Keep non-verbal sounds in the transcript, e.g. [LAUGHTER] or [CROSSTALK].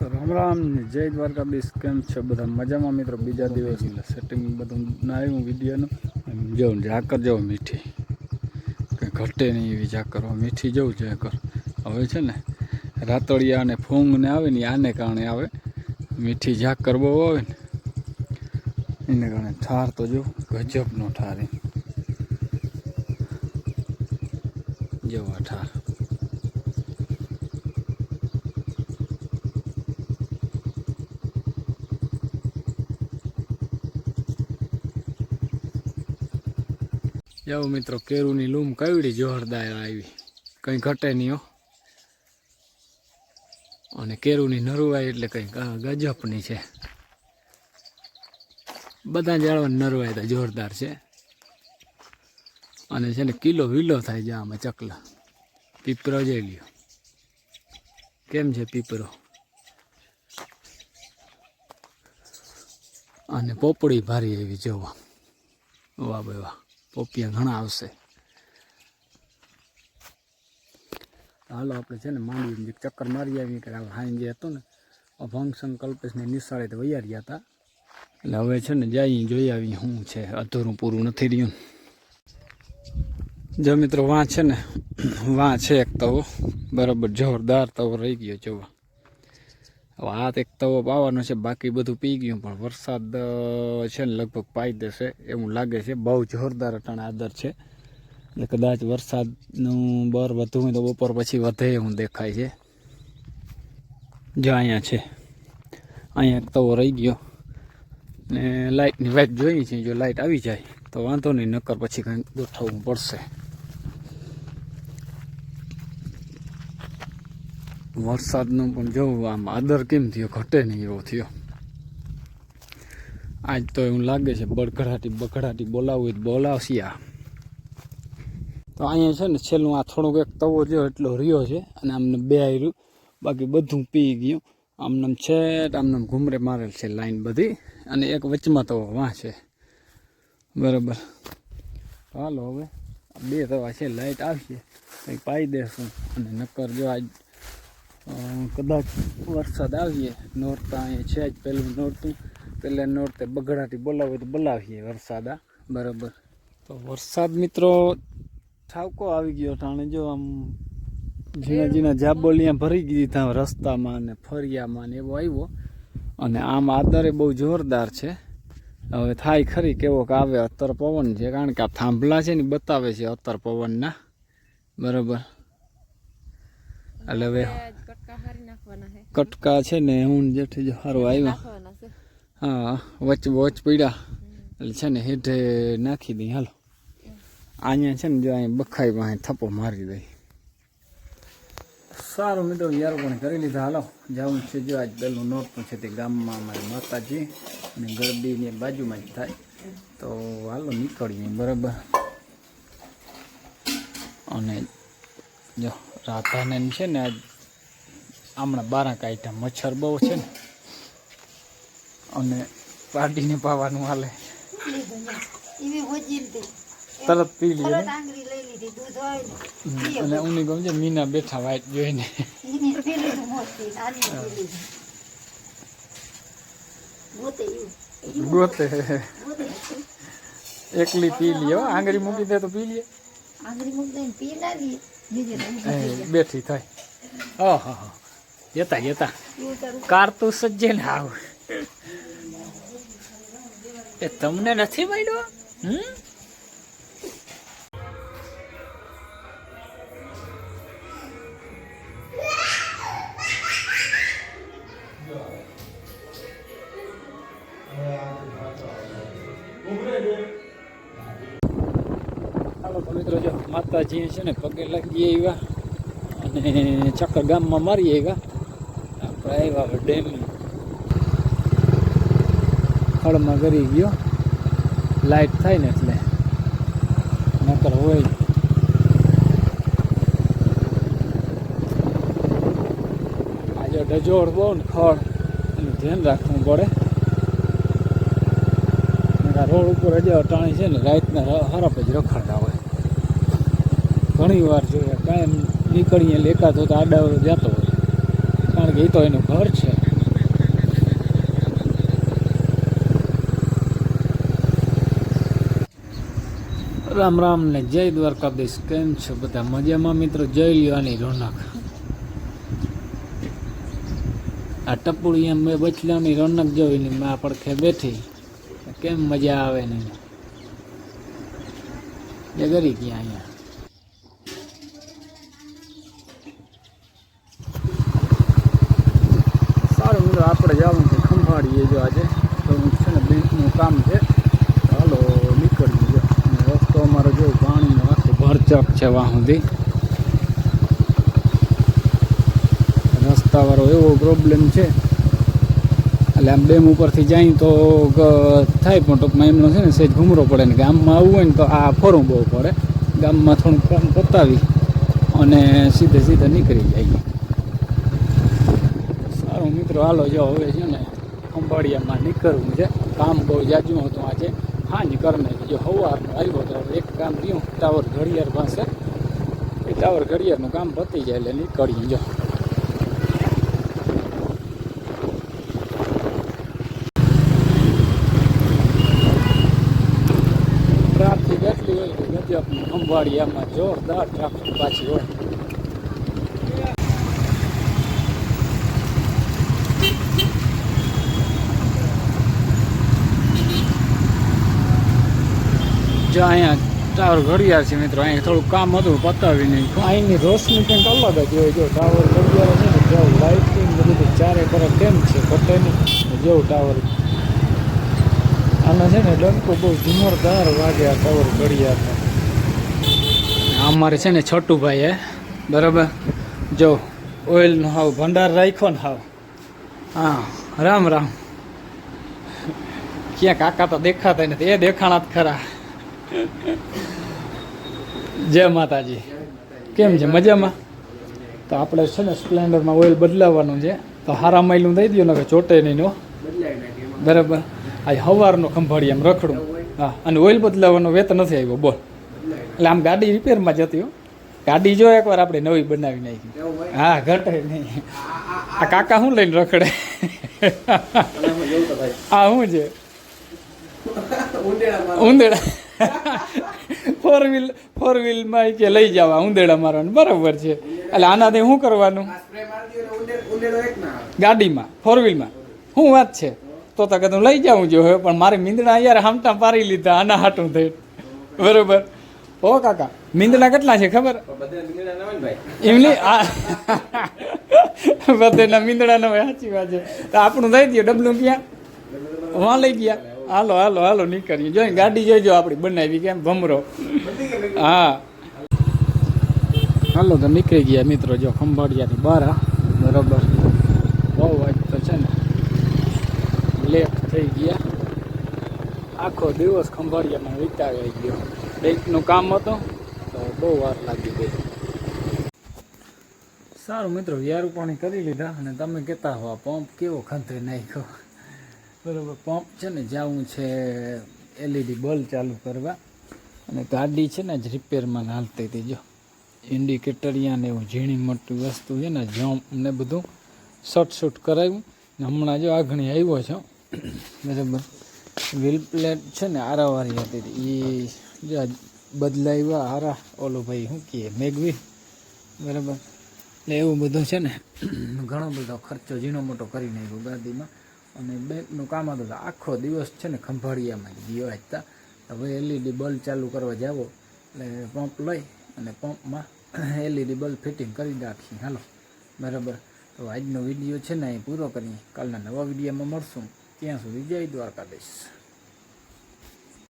રામ રામ ને જય દ્વારકાધીશ કેમ છે બધા? મજામાં મિત્રો? બીજા દિવસ સેટિંગ બધું નાયું વિડીયોનું. જવું ઝાકર જવું મીઠી. કંઈ ઘટે નહીં એવી ઝાકર. મીઠી જવું ઝાકર. હવે છે ને, રાતળિયા અને ફૂંગ ને આવે ને આને કારણે આવે. મીઠી ઝાકર બહુ આવે ને. એને કારણે ઠાર તો જો, ગજબનો ઠાર જેવા ઠાર જાઓ મિત્રો, કેરુની લૂમ કવડી જોરદાર આવી. કંઈ ઘટે નહીં હો. અને કેરુની નરવાઈ એટલે કંઈ ગ- ગજબની છે. બધા જાળવા નરવાઈ તો જોરદાર છે. અને છે ને કિલો વિલો થાય જા આમાં ચકલા. પીપરો જઈ લ્યો. કેમ છે પીપરો? અને પોપડી ભારી એવી જોવા. વાહ ભાઈ વાહ. પોપિયા ઘણા આવશે. હાલો, આપણે છે ને માંડવી ચક્કર મારી આવીએ કે હાઈ જે હતું ને ફંક્શન કલ્પેશને નિશાળે તો વૈયા હતા. એટલે હવે છે ને જઈ જોઈ આવી શું છે. અધૂરું પૂરું નથી રહ્યું. જો મિત્રો વાં છે ને વાં છે એક તવો બરાબર, જોરદાર તવો રહી ગયો જોવા હવે આ એક તવો પાવાનો છે, બાકી બધું પી ગયું, પણ વરસાદ છે ને લગભગ પાઈ દેશે એવું લાગે છે. બહુ જોરદાર અટાણે આદર છે. એટલે કદાચ વરસાદનું બર વધુ હોય તો બપોર પછી વધે એવું દેખાય છે. જો અહીંયા છે. અહીંયા એક તવો રહી ગયો. ને લાઇટની વાઇટ જોઈએ છે, જો લાઇટ આવી જાય તો વાંધો નહીં નક્કર પછી કંઈક ગોઠવવું પડશે. વરસાદનું પણ જોવું આમ આદર કેમ થયો? ઘટે નહીં એવો થયો. આજ તો એવું લાગે છે બડઘડાટી બગડાટી બોલાવવું હોય તો બોલાવશી આ. તો અહીંયા છે ને છેલ્લું આ થોડુંક એક તવો જો એટલો રહ્યો છે અને આમને બે આવ્યું બાકી બધું પી ગયું. આમનામ છે આમનામ ઘૂમરે મારેલ છે લાઈન બધી અને એક વચમાં તવો વાં છે. બરાબર. હાલો હવે. બે તવા છે, લાઈટ આવશે. કંઈ પાઈ દેશું. અને નક્કર જો આજ કદાચ વરસાદ આવીએ, નોરતા અહીંયા છે જ પહેલું નોરતું, પહેલાં નોરતે બગડાટી બોલાવે તો બોલાવીએ વરસાદ આ બરાબર. તો વરસાદ મિત્રો ઠાવકો આવી ગયો ટાણે, જો આમ ઝીણા ઝીણા જાબોલિયા ભરી ગઈ ત્યાં રસ્તામાં ને ફરિયામાં ને એવો આવ્યો. અને આમ આદરે બહુ જોરદાર છે. હવે થાય ખરી કેવો કે આવે અત્તર પવન છે, કારણ કે આ થાંભલા છે ને બતાવે છે અત્તર પવનના. બરાબર. એટલે હવે કટકા છે ને હું જેઠી જો સારું આવ્યા. હા વચ વચ પડ્યા એટલે છે ને હેઠે નાખી દઈ હાલો. અહીંયા છે ને જો અહીંયા બખાઈ પાસે થપ્પો મારી દઈ સારું મિત્રો યાર પણ કરી લીધા હાલો. જવું છે જો આજ પહેલું પણ છે તે ગામમાં અમારી માતાજી અને ગરબીની બાજુમાં જ થાય. તો હાલો નીકળીએ બરાબર. અને જો રાધાને છે ને આજ હમણાં બારા કાઢ્યા મચ્છર બહુ છે ને. અને પાડીને પાવાનું હાલે. તરત પી લીધી અને ઉની ગમ છે મીના બેઠા વાઈટ જોઈને ગોતે એકલી પી હો. આંગળી મૂકી દે તો પી લઈએ આંગળી મૂકી દે પી ના જાય. બેઠી થાય. હા હા હા. યતા જતા કાર તું સજ્જે ને આવ એ તમને નથી મળ્યો હમ મિત્રો, જો માતાજી છે ને પગે લાગી આવ્યા અને ચક્કર ગામમાં મારી આવ્યા. આવ્યા ડેમ ખળમાં કરી ગયો. લાઈટ થાય ને એટલે. નકર હોય. આજે ડજોડ બહુ ને ખળ. એનું ધ્યાન રાખવું પડે. રોડ ઉપર હજી અટાણી છે ને, રાતના હરફ જ રખડતા હોય. ઘણી વાર જોઈએ કાંઈ નીકળીએ લેખાતો તો આડા જતો હોય. કારણ કે એ તો એનું ઘર છે. રામ રામ ને જય દ્વારકાધીશ. કેમ છો બધા? મજામાં મિત્રો? જય લેવાની રોનક. આ ટપુડી એમ મેં બચલાની રોનક જોઈ ને મેં પડખે બેઠી. કેમ મજા આવે ને? એ ગરી ગયા અહીંયા. આપણે જવાનું છે ખંભાળીએ જો આજે. તો છે ને બેંકનું કામ છે. ચાલો નીકળી ગયો રસ્તો અમારો જો પાણીનો આખો ભરચક છે વાં સુધી. રસ્તાવાળો એવો પ્રોબ્લેમ છે. એટલે આમ ડેમ ઉપરથી જાય તો થાય પણ ટૂંકમાં એમનો છે ને સહેજ ઘૂમરો પડે ને ગામમાં આવવું હોય ને તો આ ફરવું બહુ પડે. ગામમાં થોડું કામ પતાવી અને સીધે સીધે નીકળી જાય. સારું મિત્રો હાલો જો હવે છે ને ખંભાળિયામાં નીકળવું છે. કામ બહુ જાજુ હતું આજે. હાંજ કરને જો સવારનો આવ્યો તો એક કામ રહ્યું ટાવર ઘડિયાળ પાસે. એ ટાવર ઘડિયાળનું કામ પતી જાય એટલે નીકળીએ જો. ટ્રાફિક એટલી હોય કે ગજબની ખંભાળિયામાં જોરદાર ટ્રાફિક પાછી હોય. જો અહીંયા ટાવર ઘડિયાળ છે મિત્રો અહીંયા થોડું કામ હતું પતાવી નહીં. અહીંની રોશની કંઈક અલગ જ હોય. જો ટાવર ઘડિયાળ છે ને જેવું લાઇટિંગ બધું ચારે તરફ કેમ છે? પતે નહીં. જેવું ટાવર. આના છે ને ડંકો બહુ ઝુમરદાર વાગે આ ટાવર ઘડિયાળ અમારે છે ને છોટુભાઈ હે બરાબર? જો ઓઇલનો હાવ ભંડાર રાખ્યો ને હાવ. હા રામ રામ. ક્યાં કાકા તો દેખાતા નથી. એ દેખાણા જ ખરા. જય માતાજી. કેમ છે? મજામાં? તો આપણે છે ને સ્પ્લેન્ડરમાં ઓઇલ બદલાવવાનું છે. તો હારા માઇલું દઈ દો ને કે ચોટે નહીં નો બરાબર? આ હવારનો ખંભાળી એમ રખડું. હા અને ઓઇલ બદલાવાનો વેત નથી આવ્યો બોલ. એટલે આમ ગાડી રિપેરમાં જતી હો. ગાડી જો એકવાર આપણે નવી બનાવી નાખી. હા ઘટે નહીં. આ કાકા શું લઈને રખડે? આ શું છે? ઉંદેડા. ફોર વ્હીલ ફોર વ્હીલમાં કે લઈ જવા ઉંદેડા મારવાનું. બરાબર છે. એટલે આનાથી શું કરવાનું? ગાડીમાં ફોર વ્હીલમાં શું વાત છે. તો તો કદું લઈ જાઉં જોઈએ પણ મારે મીંદડા યાર હામટા પારી લીધા આના હાટું થઈ. બરોબર? ઓ કાકા મીંદડા કેટલા છે ખબર? એમની આ [LAUGHS] બધાના મીંદડા ન હોય સાચી વાત છે. તો આપણું દઈ દઈએ ડબલું ક્યાં? વાં લઈ ગયા. હાલો હાલો હાલો, નીકળીએ. જોઈ ગાડી જોઈજો આપણી, બનાવી કેમ? ભમરો. હા. હાલો, તો નીકળી ગયા મિત્રો, જો ખંભાળિયાથી બહાર બરાબર. બહુ વાત તો છે ને. લેટ થઈ ગયા. આખો દિવસ ખંભાળિયામાં વિતાવી ગયો. બેંકનું કામ હતું, તો બહુ વાર લાગી ગઈ. સારું મિત્રો વ્યારું પાણી કરી લીધા અને તમે કહેતા હો પંપ કેવો ખંતરી નાખ્યો? બરોબર, પંપ છે ને જવું છે એલઈડી બલ્બ ચાલુ કરવા. અને ગાડી છે ને, જ રિપેરમાં હાલતી હતી, જો. ઇન્ડિકેટરિયા ને એવું ઝીણી મોટી વસ્તુ છે ને જમ્પ ને બધું શૂટ કરાવ્યું. ને હમણાં જો આગણી આવ્યો છો બરાબર. વ્હીલ પ્લેટ છે ને આરાવારી હતી. એ જો બદલાવ્યા આરા ઓલો ભાઈ શું કહે મેગવી બરાબર. એટલે એવું બધું છે ને, ઘણો બધો ખર્ચો ઝીણો મોટો કરી નાખ્યો ગાડીમાં. અને બેંકનું કામ હતું આખો દિવસ છે ને ખંભાળિયામાં જ ગયો આજતા હવે એલઈડી બલ્બ ચાલુ કરવા જાવો, એટલે પંપ લઈ અને પંપમાં એલઈડી બલ્બ ફિટિંગ કરી નાખી. હાલો, બરાબર. તો આજનો વીડિયો છે ને એ પૂરો કરીએ. કાલના નવા વિડીયોમાં મળશું. ત્યાં સુધી જય દ્વારકાધીશ.